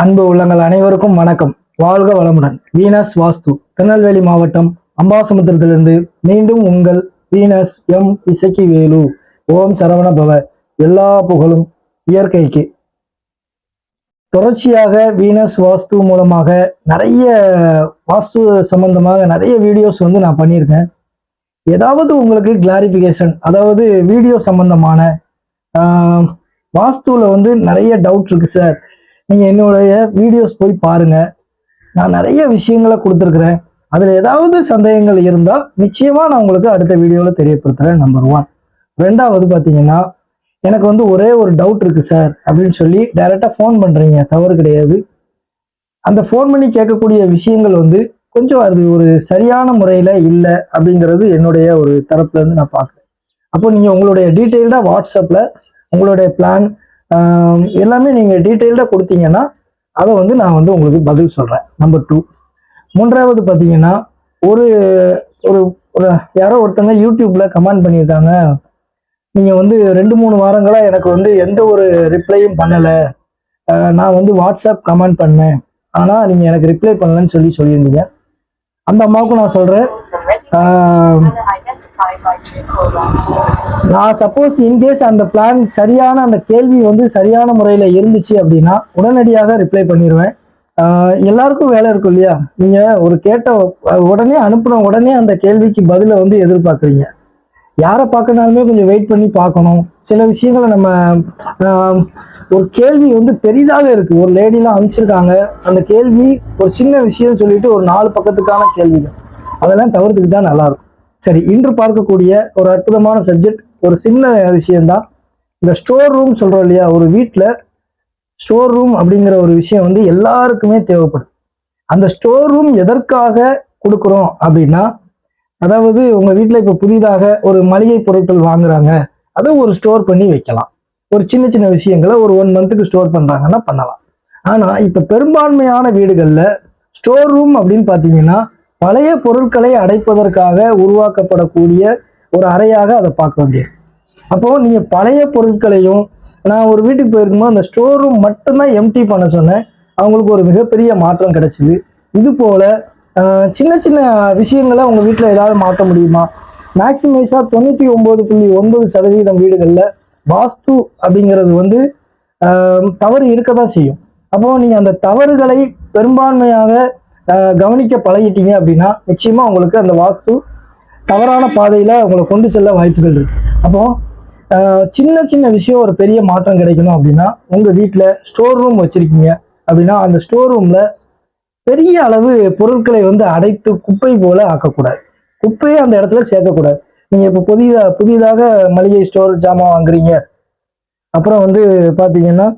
அன்பு உள்ளங்கள் அனைவருக்கும் வணக்கம். வாழ்க வளமுடன். வீனஸ் வாஸ்து திருநெல்வேலி மாவட்டம் அம்பாசமுத்திரத்திலிருந்து மீண்டும் உங்கள் வீனஸ் எம் இசக்கி வேலு ஓம் சரவண பவ எல்லா புகழும் இயற்கைக்கு. தொடர்ச்சியாக வீனஸ் வாஸ்து மூலமாக நிறைய வாஸ்து சம்பந்தமாக நிறைய வீடியோஸ் வந்து நான் பண்ணியிருக்கேன். ஏதாவது உங்களுக்கு கிளாரிஃபிகேஷன் அதாவது வீடியோ சம்பந்தமான ஆஹ், வாஸ்துல வந்து நிறைய டவுட் இருக்கு சார் நீங்கள் என்னுடைய வீடியோஸ் போய் பாருங்க. நான் நிறைய விஷயங்களை கொடுத்துருக்குறேன். அதில் ஏதாவது சந்தேகங்கள் இருந்தால் நிச்சயமாக நான் உங்களுக்கு அடுத்த வீடியோவில் தெரியப்படுத்துகிறேன் நம்பர் ஒன் ரெண்டாவது பார்த்தீங்கன்னா எனக்கு வந்து ஒரே ஒரு டவுட் இருக்கு சார் அப்படின்னு சொல்லி டைரெக்டாக ஃபோன் பண்ணுறீங்க தவறு கிடையாது. அந்த ஃபோன் பண்ணி கேட்கக்கூடிய விஷயங்கள் வந்து கொஞ்சம் அது ஒரு சரியான முறையில் இல்லை அப்படிங்கிறது என்னுடைய ஒரு தரப்புலேருந்து நான் பார்க்குறேன். அப்போ நீங்கள் உங்களுடைய டீட்டெயில்டாக வாட்ஸ்அப்பில் உங்களுடைய பிளான் எல்லாமே நீங்கள் டீட்டெயில்டாக கொடுத்தீங்கன்னா அதை வந்து நான் வந்து உங்களுக்கு பதில் சொல்கிறேன் நம்பர் டூ மூன்றாவது பார்த்தீங்கன்னா ஒரு ஒரு ஒரு யாரோ ஒருத்தங்க யூடியூப்பில் கமெண்ட் பண்ணியிருக்காங்க. நீங்கள் வந்து ரெண்டு மூணு வாரங்களாக எனக்கு வந்து எந்த ஒரு ரிப்ளையும் பண்ணலை. நான் வந்து வாட்ஸ்அப் கமெண்ட் பண்ணேன். ஆனால் நீங்கள் எனக்கு ரிப்ளை பண்ணலன்னு சொல்லி சொல்லியிருந்தீங்க. அந்த அம்மாவுக்கும் நான் சொல்கிறேன் நான் சப்போஸ் இன்கேஸ் அந்த பிளான் சரியான அந்த கேள்வி வந்து சரியான முறையில் இருந்துச்சு அப்படின்னா உடனடியாக ரிப்ளை பண்ணிடுவேன் எல்லாருக்கும் வேலை இருக்கும் இல்லையா? நீங்கள் ஒரு கேட்ட உடனே அனுப்புன உடனே அந்த கேள்விக்கு பதிலை வந்து எதிர்பார்க்குறீங்க. யாரை பார்க்கனாலுமே கொஞ்சம் வெயிட் பண்ணி பார்க்கணும். சில விஷயங்களை நம்ம ஒரு கேள்வி வந்து பெரிதாக இருக்கு. ஒரு லேடிலாம் அனுப்பிச்சிருக்காங்க. அந்த கேள்வி ஒரு சின்ன விஷயம் சொல்லிட்டு ஒரு நாலு பக்கத்துக்கான கேள்விகள். அதெல்லாம் தவிர்த்துக்கிட்டா நல்லாயிருக்கும். சரி இன்று பார்க்கக்கூடிய ஒரு அற்புதமான சப்ஜெக்ட் ஒரு சின்ன விஷயம்தான். இந்த ஸ்டோர் ரூம் சொல்கிறோம் இல்லையா ஒரு வீட்டில் ஸ்டோர் ரூம் அப்படிங்கிற ஒரு விஷயம் வந்து எல்லாருக்குமே தேவைப்படும். அந்த ஸ்டோர் ரூம் எதற்காக கொடுக்குறோம் அப்படின்னா அதாவது உங்கள் வீட்டில் இப்போ புதிதாக ஒரு மளிகை பொருட்கள் வாங்குறாங்க அதை ஒரு ஸ்டோர் பண்ணி வைக்கலாம். ஒரு சின்ன சின்ன விஷயங்களை ஒரு ஒன் மந்த்துக்கு ஸ்டோர் பண்ணுறாங்கன்னா பண்ணலாம். ஆனால் இப்போ பெரும்பான்மையான வீடுகளில் ஸ்டோர் ரூம் அப்படின்னு பார்த்தீங்கன்னா பழைய பொருட்களை அடைப்பதற்காக உருவாக்கப்படக்கூடிய ஒரு அறையாக அதை பார்க்க வேண்டியது. அப்போ நீங்கள் பழைய பொருட்களையும் நான் ஒரு வீட்டுக்கு போயிருக்கும்போது அந்த ஸ்டோர் ரூம் மட்டும்தான் எம்டி பண்ண சொன்னேன். அவங்களுக்கு ஒரு மிகப்பெரிய மாற்றம் கிடைச்சிது. இது போல் சின்ன சின்ன விஷயங்களை உங்கள் வீட்டில் ஏதாவது மாற்ற முடியுமா? மேக்சிமைஸாக தொண்ணூற்றி ஒம்பது புள்ளி ஒன்பது சதவீதம் வீடுகளில் வாஸ்து அப்படிங்கிறது வந்து தவறு இருக்க தான் செய்யும். அப்போ நீங்கள் அந்த தவறுகளை பெரும்பான்மையாக கவனிக்க பழகிட்டீங்க அப்படின்னா நிச்சயமா உங்களுக்கு அந்த வாஸ்து தவறான பாதையில உங்களை கொண்டு செல்ல வாய்ப்புகள் இருக்கு. அப்போ சின்ன சின்ன விஷயம் ஒரு பெரிய மாற்றம் கிடைக்கணும் அப்படின்னா உங்க வீட்டில் ஸ்டோர் ரூம் வச்சிருக்கீங்க அப்படின்னா அந்த ஸ்டோர் ரூம்ல பெரிய அளவு பொருட்களை வந்து அடைத்து குப்பை போல ஆக்கக்கூடாது. குப்பையை அந்த இடத்துல சேர்க்கக்கூடாது. நீங்க இப்போ புதிதாக புதிதாக மளிகை ஸ்டோர் ஜாமான் வாங்குறீங்க. அப்புறம் வந்து பார்த்தீங்கன்னா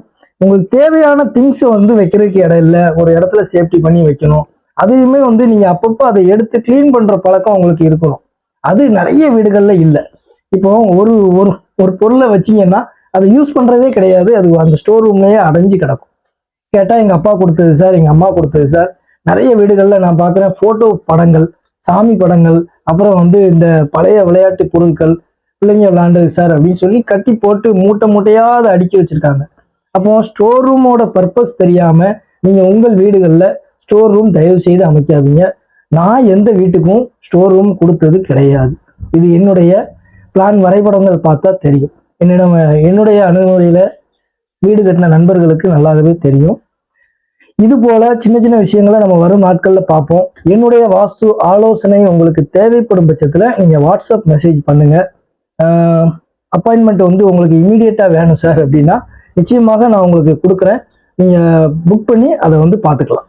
உங்களுக்கு தேவையான திங்ஸை வந்து வைக்கிறதுக்கு இடம் இல்லை. ஒரு இடத்துல சேஃப்டி பண்ணி வைக்கணும். அதையுமே வந்து நீங்க அப்பப்போ அதை எடுத்து க்ளீன் பண்ற பழக்கம் உங்களுக்கு இருக்கணும். அது நிறைய வீடுகள்ல இல்லை. இப்போ ஒரு ஒரு ஒரு பொருளை வச்சிங்கன்னா அதை யூஸ் பண்றதே கிடையாது. அது அந்த ஸ்டோர் ரூம்லயே அடைஞ்சு கிடக்கும். கேட்டால் எங்கள் அப்பா கொடுத்தது சார் எங்கள் அம்மா கொடுத்தது சார் நிறைய வீடுகளில் நான் பார்க்குறேன் ஃபோட்டோ படங்கள் சாமி படங்கள் அப்புறம் வந்து இந்த பழைய விளையாட்டு பொருட்கள் பிள்ளைங்க விளையாண்டது சார் அப்படின்னு சொல்லி கட்டி போட்டு மூட்டை மூட்டையாவது அடுக்கி வச்சுருக்காங்க. அப்போ ஸ்டோர் ரூமோட பர்பஸ் தெரியாமல் நீங்கள் உங்கள் வீடுகளில் ஸ்டோர் ரூம் தயவு செய்து அமைக்காதீங்க. நான் எந்த வீட்டுக்கும் ஸ்டோர் ரூம் கொடுத்தது கிடையாது. இது என்னுடைய பிளான் வரைபடங்கள் பார்த்தா தெரியும். என்னிடம் என்னுடைய அணுகுமுறையில் வீடு கட்டின நண்பர்களுக்கு நல்லாவே தெரியும். இது போல சின்ன சின்ன விஷயங்களை நம்ம வரும் நாட்களில் பார்ப்போம். என்னுடைய வாஸ்து ஆலோசனை உங்களுக்கு தேவைப்படும் பட்சத்தில் நீங்கள் வாட்ஸ்அப் மெசேஜ் பண்ணுங்க. அப்பாயின்மெண்ட் வந்து உங்களுக்கு இமீடியட்டாக வேணும் சார் அப்படின்னா நிச்சயமாக நான் உங்களுக்கு கொடுக்குறேன். நீங்கள் புக் பண்ணி அதை வந்து பார்த்துக்கலாம்.